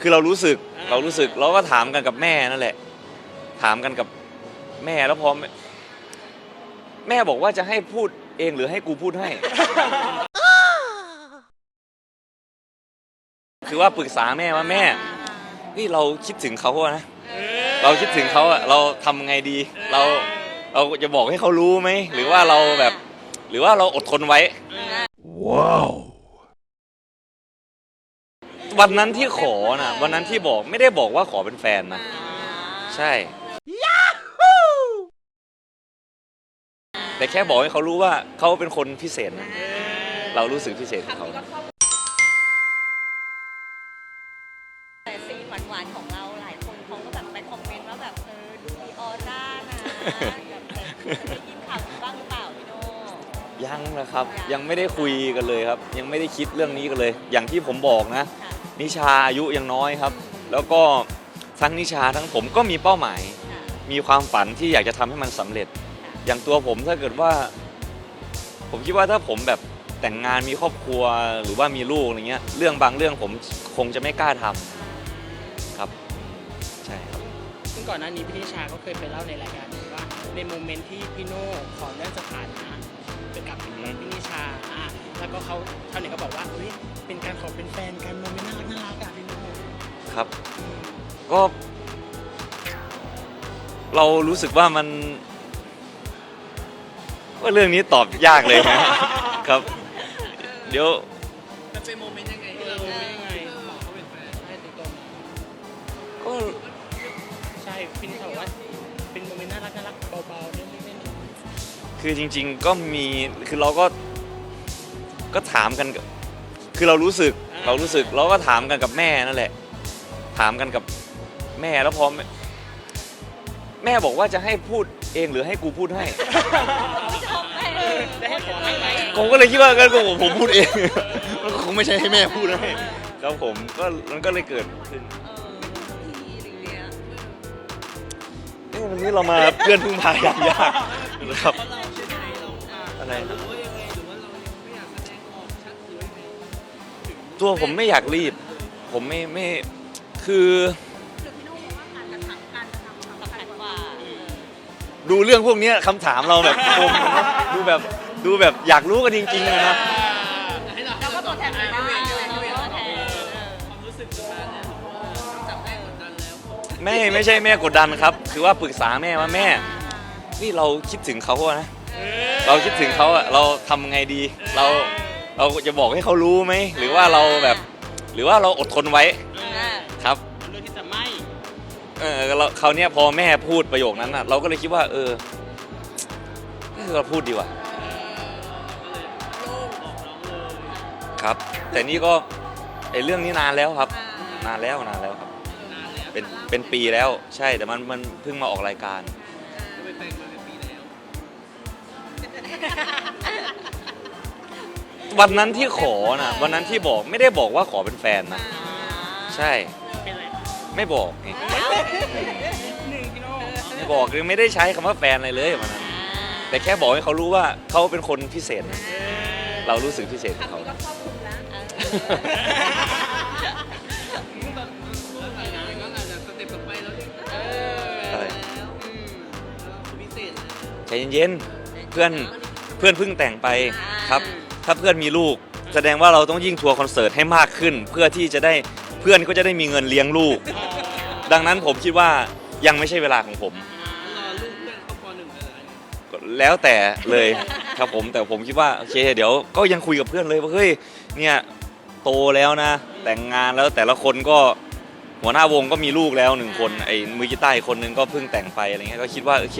คือเรารู้สึกอ่าเรารู้สึกเราก็ถามกันกับแม่นั่นแหละ ถามกันกับแม่แล้วพอแม่แม่บอกว่าจะให้พูดเองหรือให้กูพูดให้ คือว่าปรึกษาแม่ว่าแม่นี่เราคิดถึงเขาอะนะเออเราคิดถึงเขาอะเราทำไงดี เราเราจะบอกให้เขารู้ไหมหรือว่าเราแบบ หรือว่าเราอดทนไว้วั นนั้นที่ขอนะวันนั้นที่บอกไม่ได้บอกว่าขอเป็นแฟนนะ ใช่แต่แค่บอกให้เขารู้ว่าเขาเป็นคนพิเศษนะเรารู้สึกพิเศษกับเขา แต่ซีนหวานๆของเราหลายคนเขาก็แบบไปคอมเมนต์ว่าแบบเออดูมีออร่านะแบบเออได้ยินข่าวนี้บ้างหรือเปล่าพี่โน่ยังนะครับ ยังไม่ได้คุยกันเลยครับ ยังไม่ได้คิดเรื่องนี้กันเลย อย่างที่ผมบอกนะค่ะ นิชาอายุยังน้อยครับ แล้วก็ทั้งนิชาทั้งผมก็มีเป้าหมายค่ะมีความฝันที่อยากจะทำให้มันสำเร็จ อย่างตัวผมถ้าเกิดว่า ผมคิดว่าถ้าผมแบบแต่งงานมีครอบครัวหรือว่ามีลูกอะไรเงี้ย เรื่องบางเรื่องผมคงจะไม่กล้าทำครับ ใช่ครับซึ่งก่อนหน้านี้พี่นิชาก็เคยไปเล่าในรายการหนึ่งว่าในโมเมนต์ที่พี่โน่ขอเลื่อนสถานะไปกับพี่นิชาอะแล้วก็เขาชาวเน็ตก็บอกว่าเฮ้ยเป็นการขอเป็นแฟนกันโมเมนต์ ครับ ก็ เรารู้สึกว่ามัน ว่าเรื่องนี้ตอบยากเลยนะ ครับ เดี๋ยว มันเป็นโมเมนต์ยังไงที่เราเป็นยังไงบอกเขาเป็นแฟนใช่ตรงก็ ๆใช่พี่นิชาว่าเป็นโมเมนต์น่ารักน่ารักเบาๆเล่นๆคือจริง ๆ ก็มีคือเราก็ก็ถามกันกับคือเรารู้สึกเรารู้สึกเราก็ถามกันกับแม่นั่นแหละ ถามกันกับแม่แล้วพอแม่แม่บอกว่าจะให้พูดเองหรือให้กูพูดให้ได้ให้ขอให้ไหมผมก็เลยคิดว่ากันก็ผมพูดเอง มันคงไม่ใช่ให้แม่พูดให้ครับผมก็มันก็เลยเกิดขึ้นเออทีหรือเนี่ยเอ้ยวันนี้เรามาเพื่อนพึ่งพายามยากนะครับเพราะเราเป็นยังไงเราอะไรหนะรือว่ายังไงหรือว่าเรายังไม่อยากแสดงออกชัดหรือว่ายังไงตัวผมไม่อยากรีบ ผมไม่ไม่ คือหรือพี่โน่มองว่าการกระทำการกระทำสำคัญกว่าเออดูเรื่องพวกเนี้ยคำถามเราแบบคมนะดูแบบดูแบบอยากรู้กันจริงๆเลยนะให้เราเราก็ตัวแทนไม่ได้เราก็ตัวแทนเออความรู้สึกประมาณนั้นจับได้กดดันแล้วไม่ไม่ใช่แม่กดดันครับ คือว่าปรึกษาแม่ว่าแม่ นี่เราคิดถึงเขาอะนะเราคิดถึงเขาอะเราทำไงดี เราเราจะบอกให้เขารู้ไหมหรือว่าเราแบบ หรือว่าเราอดทนไว้ เออเราคราวเนี้ยพอแม่พูดประโยคนั้นอะเราก็เลยคิดว่า เออเออเราพูดดีกว่าครับ แต่นี่ก็ไอเรื่องนี้นานแล้วครับ นานแล้วนานแล้วครับ เป็นเป็นปีแล้วใช่แต่มันมันเพิ่งมาออกรายการ วันนั้นที่ขอนะวันนั้นที่บอกไม่ได้บอกว่าขอเป็นแฟนนะ ใช่ ไรไม่บอกไงหนึ่งพี่โน่ไม่บอกคือไม่ได้ใช้คำว่าแฟนอะไรเลยวันนั้นแต่แค่บอกให้เขารู้ว่าเขาเป็นคนพิเศษนะเรารู้สึกพิเศษกับเขาก็ครอบคลุมแล้วแล้วหลังจากนั้นก็อาจจะสเต็ปต่อไปแล้วดิอะไรพิเศษนะใจเย็นๆเพื่อนเพื่อนเพิ่งแต่งไปครับ ถ้าเพื่อนมีลูก แสดงว่าเราต้องยิ่งทัวร์คอนเสิร์ตให้มากขึ้น เพื่อที่จะได้ เพื่อนก็จะได้มีเงินเลี้ยงลูก ดังนั้นผมคิดว่ายังไม่ใช่เวลาของผม รอลูกเพื่อนเข้าปหนึ่งอะไรแล้วแต่เลยครับผมแต่ผมคิดว่าโอเคเดี๋ยวก็ยังคุยกับเพื่อนเลยว่าเฮ้ยเนี่ยโตแล้วนะ แต่งงานแล้วแต่ละคนก็หัวหน้าวงก็มีลูกแล้วหนึ่งคนไอ้มือกีตาร์อีกคนนึงก็เพิ่งแต่งไปอะไรเงี้ยก็คิดว่าโอเค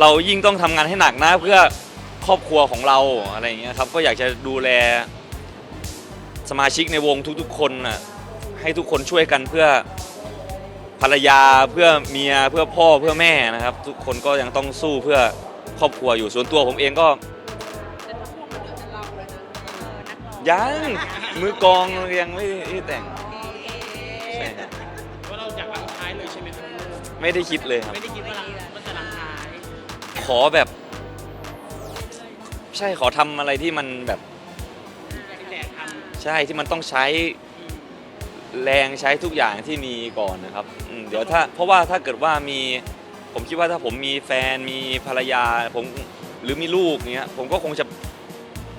เรายิ่งต้องทำงานให้หนักนะเพื่อครอบครัวของเราอะไรเงี้ยครับก็อยากจะดูแลสมาชิกในวงทุกๆ คนน่ะ ให้ทุกคนช่วยกันเพื่อภรรยาเพื่อเมียเพื่อพ่อเพื่อแม่นะครับ ทุกคนก็ยังต้องสู้เพื่อครอบครัวอยู่ส่วนตัวผมเองก็ยังมือกองยังไม่ได้แต่งใช่ครับว่าเราอยากรังท้ายเลยใช่ไหมครับไม่ได้คิดเลยครับ ไม่ได้คิดว่าหลังว่าจะหลังท้ายขอแบบ ใช่ขอทำอะไรที่มันแบบ ใช่ที่มันต้องใช้ แรงใช้ทุกอย่างที่มีก่อนนะครับอืมเดี๋ยวถ้าเพราะว่าถ้าเกิดว่ามีผมคิดว่าถ้าผมมีแฟนมีภรรยาผมหรือมีลูกเนี้ยผมก็คงจะ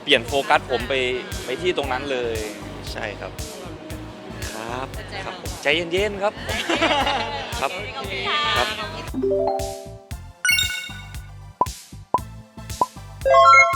เปลี่ยนโฟกัสผมไปไปที่ตรงนั้นเลย ใช่ครับครับครับผมใจเย็นๆครับ ครับขอบคุณค่ะครับขอบคุณ